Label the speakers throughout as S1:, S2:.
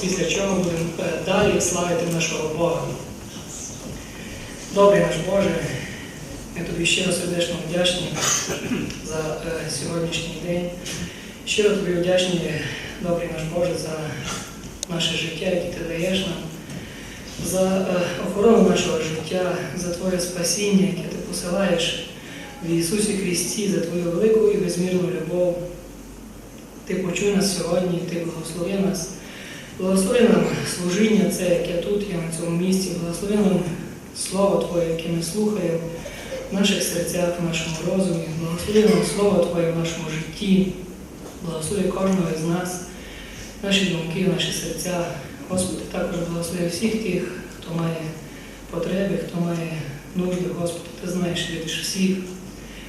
S1: після чого будемо е, далі славити нашого Бога. Добрий наш Боже, ми тобі щиро сердечно вдячні за е, сьогоднішній день. Щиро тобі вдячні, добрий наш Боже, за наше життя, яке ти даєш нам, за е, охорону нашого життя, за Твоє спасіння, яке ти посилаєш в Ісусі Христі, за Твою велику і безмірну любов. Ти почуй нас сьогодні, Ти благослови нас. Благослови нам служіння це, яке тут є на цьому місці. Благослови нам Слово Твоє, яке ми слухаємо в наших серцях, в нашому розумі. Благослови нам Слово Твоє в нашому житті. Благослови кожного з нас, наші думки, наші серця. Господи, також благослови всіх тих, хто має потреби, хто має нужди, Господи, Ти знаєш видиш всіх.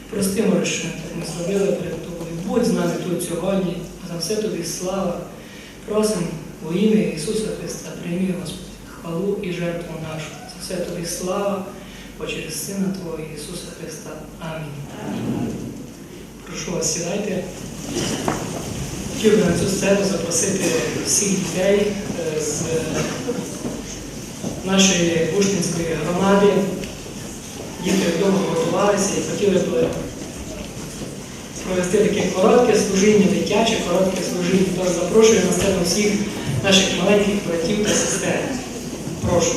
S1: Прости, може, що ми так не зробили перед. Будь з нами тут сьогодні, за все тобі слава. Просимо во ім'я Ісуса Христа, прийми, Господи, хвалу і жертву нашу. За все тобі слава, бо через Сина Твого Ісуса Христа. Амінь. Прошу вас, сідайте. Хотів би на цю сцену запросити всіх дітей е, з нашої Бушкінської громади. Діти вдома готувалися і хотіли б провести таке коротке служіння, дитяче коротке служіння. Тож запрошую на сцену всіх наших маленьких братів та сестер. Прошу.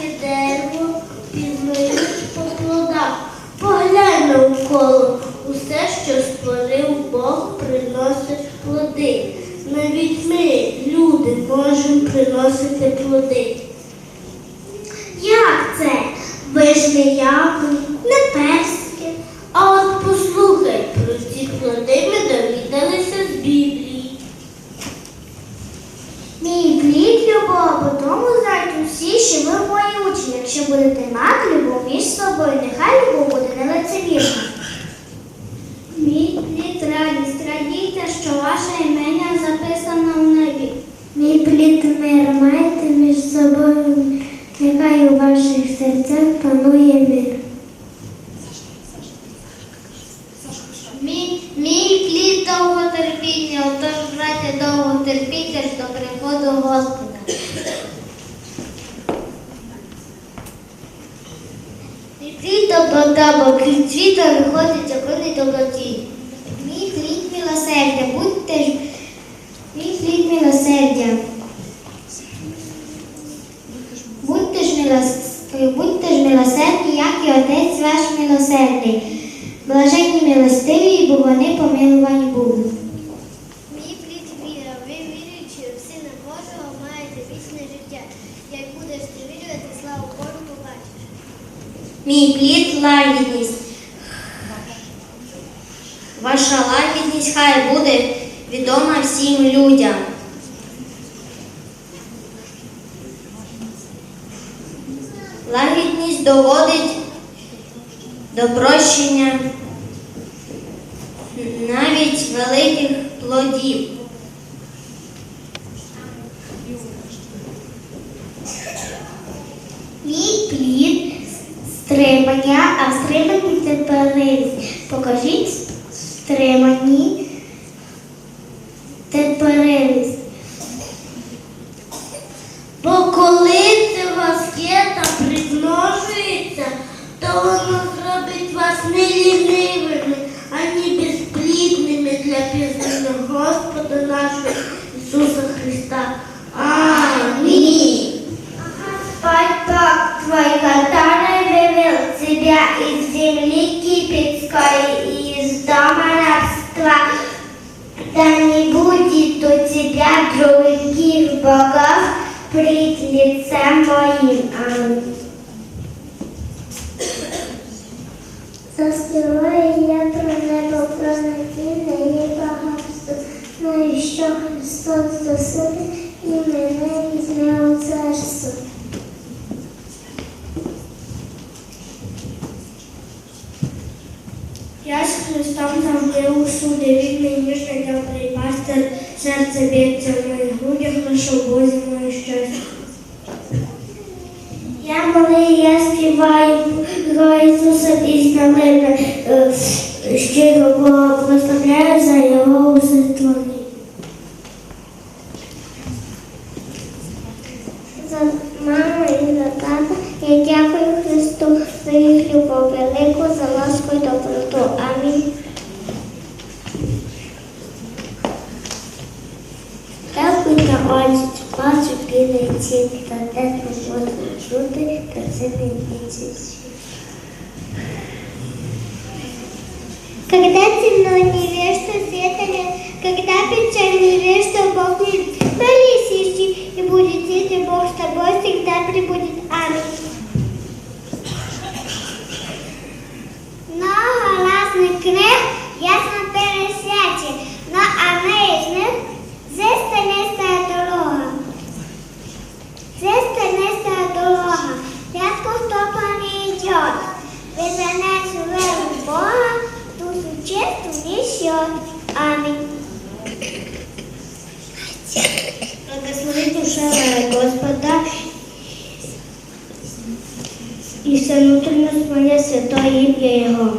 S2: Всяке дерево пізнають по плодах. Поглянь навколо, усе, що створив Бог, приносить плоди. Навіть ми, люди, можемо приносити плоди. Sevdem Panoyemi Мій плід лагідність. Ваша лагідність хай буде відома всім людям. Лагідність доводить до прощення навіть великих плодів. стримання, а стримані це перелість. Покажіть стримані теперилість. Бо коли це вас є та примножується, то воно зробить вас не лінивими, ані безплідними для пізного. Я з Христом завжди усюди, рідний, ніжний, добрий пастир, серце б'ється в моїх грудях, прошу Бозі моє щастя. Я малий, я співаю, Героя Ісуса пісня мене, щиро Бога прославляю за його усе творення. видеть. Когда темно не
S3: верь, что света нет, когда печаль не верь, что Бог не Молись, ищи, и будет, если Бог с тобой всегда прибудет. Аминь.
S2: ім'я Його.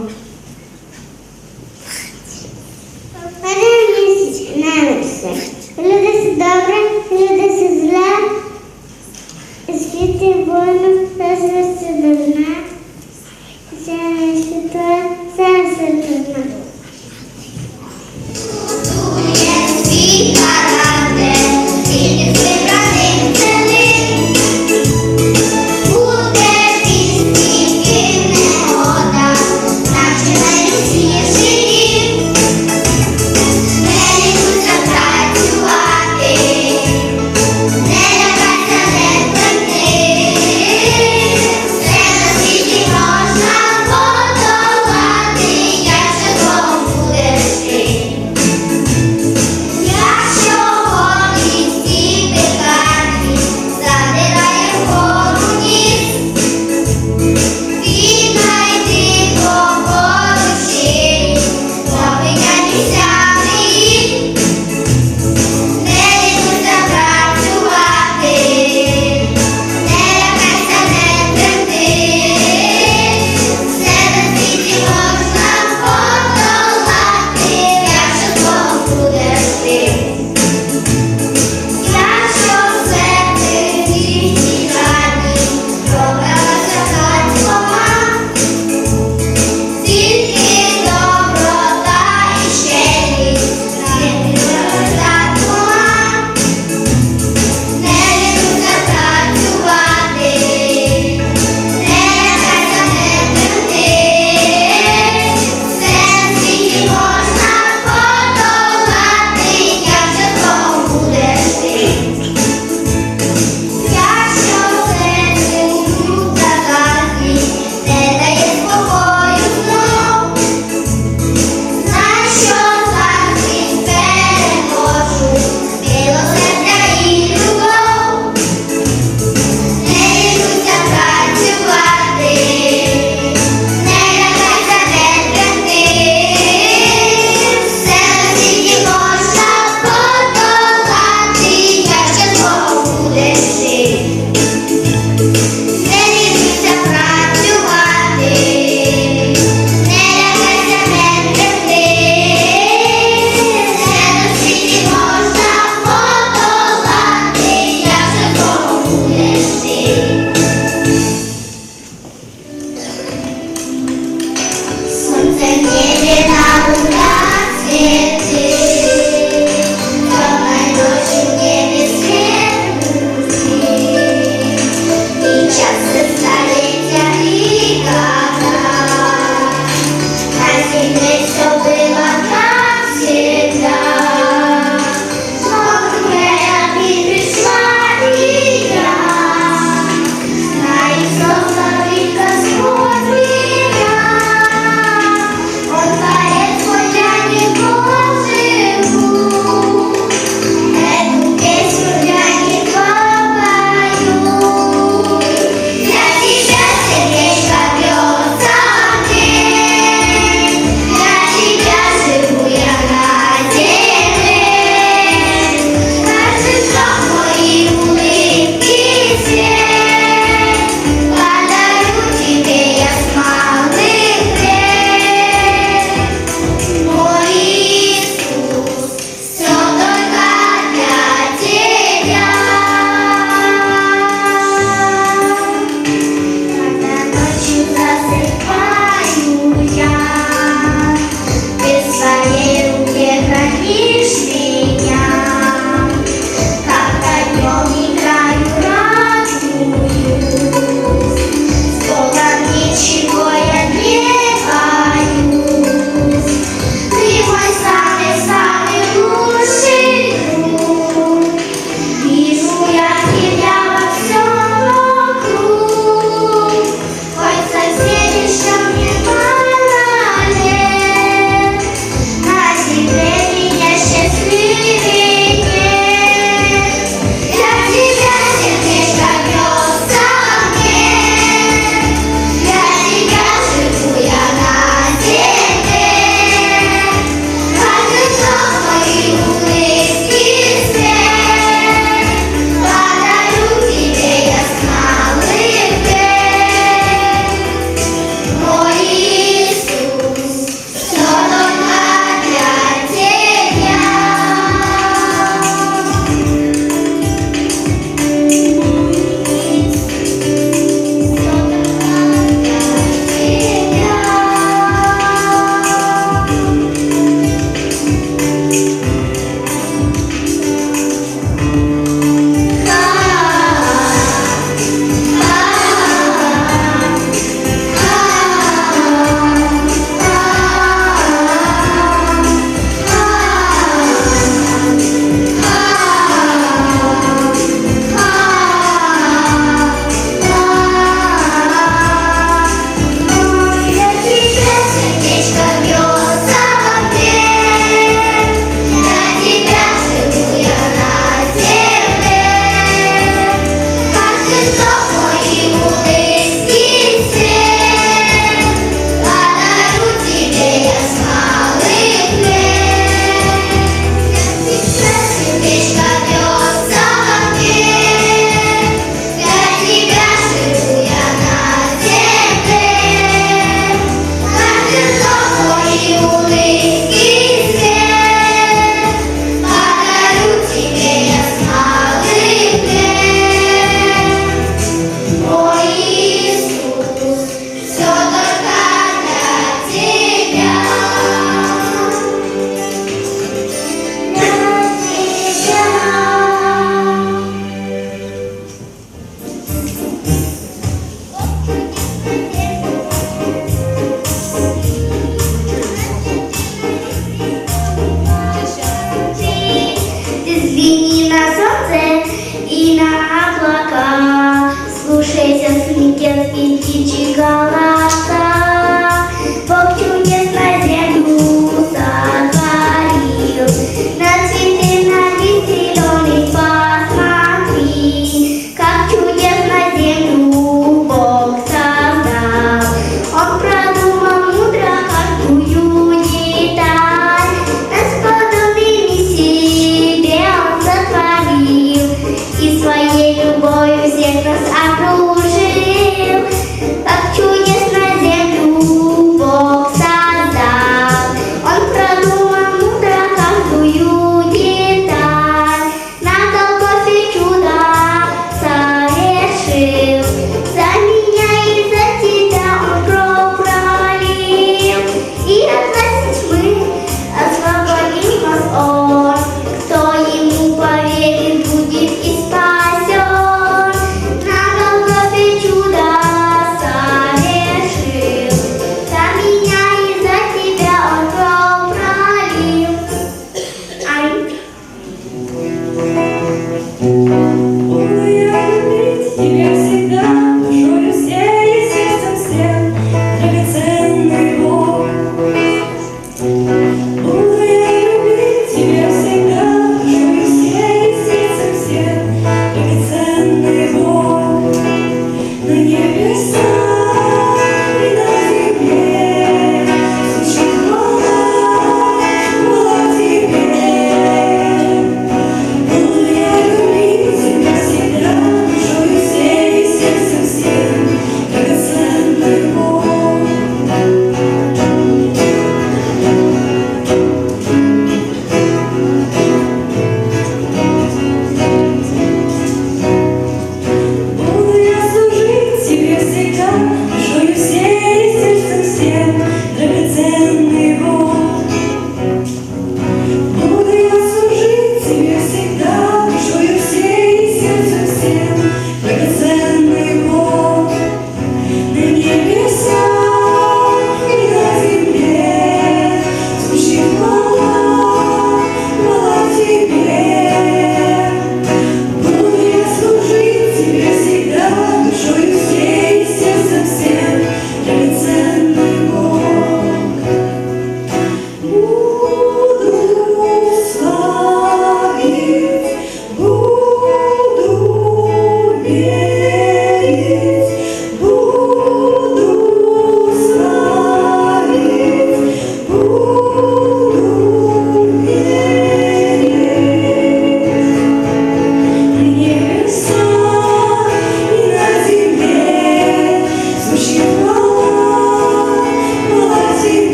S4: Seagull.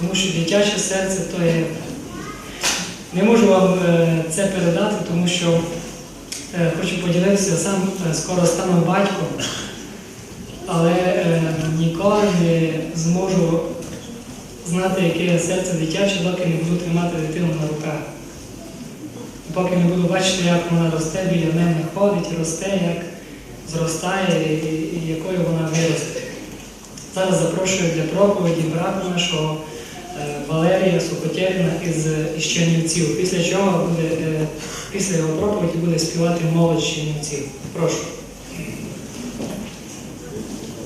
S4: Тому що дитяче серце то є. Не можу вам е, це передати, тому що е, хочу поділитися, сам е, скоро стану батьком, але ніколи не зможу знати, яке серце дитяче, доки не буду тримати дитину на руках. Поки не буду бачити, як вона росте, біля мене ходить, росте, як зростає і, якою вона виросте. Зараз запрошую для проповіді брата нашого Валерія Сухотєріна із, із Чернівців. Після чого буде, е, після його проповіді буде співати молодь з Чернівців. Прошу.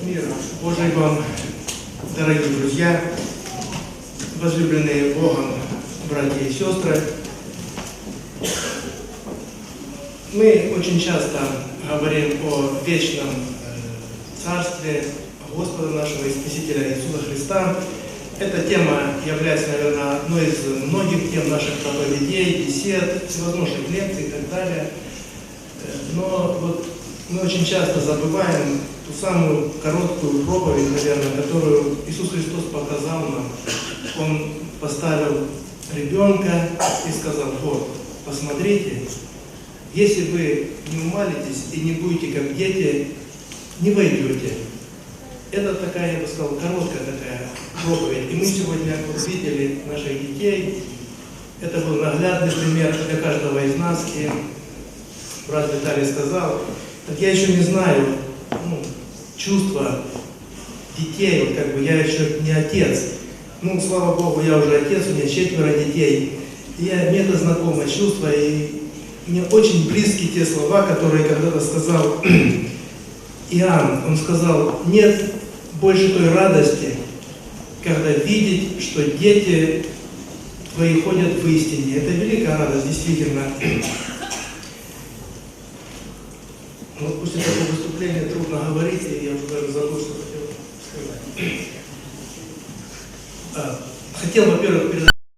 S5: Мир Божий вам, дорогие друзья, возлюбленные Богом братья и сестры. Мы очень часто говорим о вечном э, Царстве Господа нашего и Спасителя Иисуса Христа. Эта тема является, наверное, одной из многих тем наших проповедей, бесед, всевозможных лекций и так далее. Но вот мы очень часто забываем ту самую короткую проповедь, наверное, которую Иисус Христос показал нам. Он поставил ребенка и сказал, вот, посмотрите, Если вы не умалитесь и не будете как дети, не войдете. Это такая, я бы сказал, короткая такая проповедь. И мы сегодня вот видели наших детей. Это был наглядный пример для каждого из нас. И брат Виталий сказал, так я еще не знаю ну, чувства детей, как бы я еще не отец. Ну, слава Богу, я уже отец, у меня четверо детей. И я, мне это знакомое чувство, и мне очень близки те слова, которые когда-то сказал Иоанн. Он сказал, нет больше той радости, когда видеть, что дети твои ходят в истине. Это великая радость, действительно. Вот после такого выступления трудно говорить, и я уже даже забыл, что хотел сказать. А, Хотел, во-первых, передать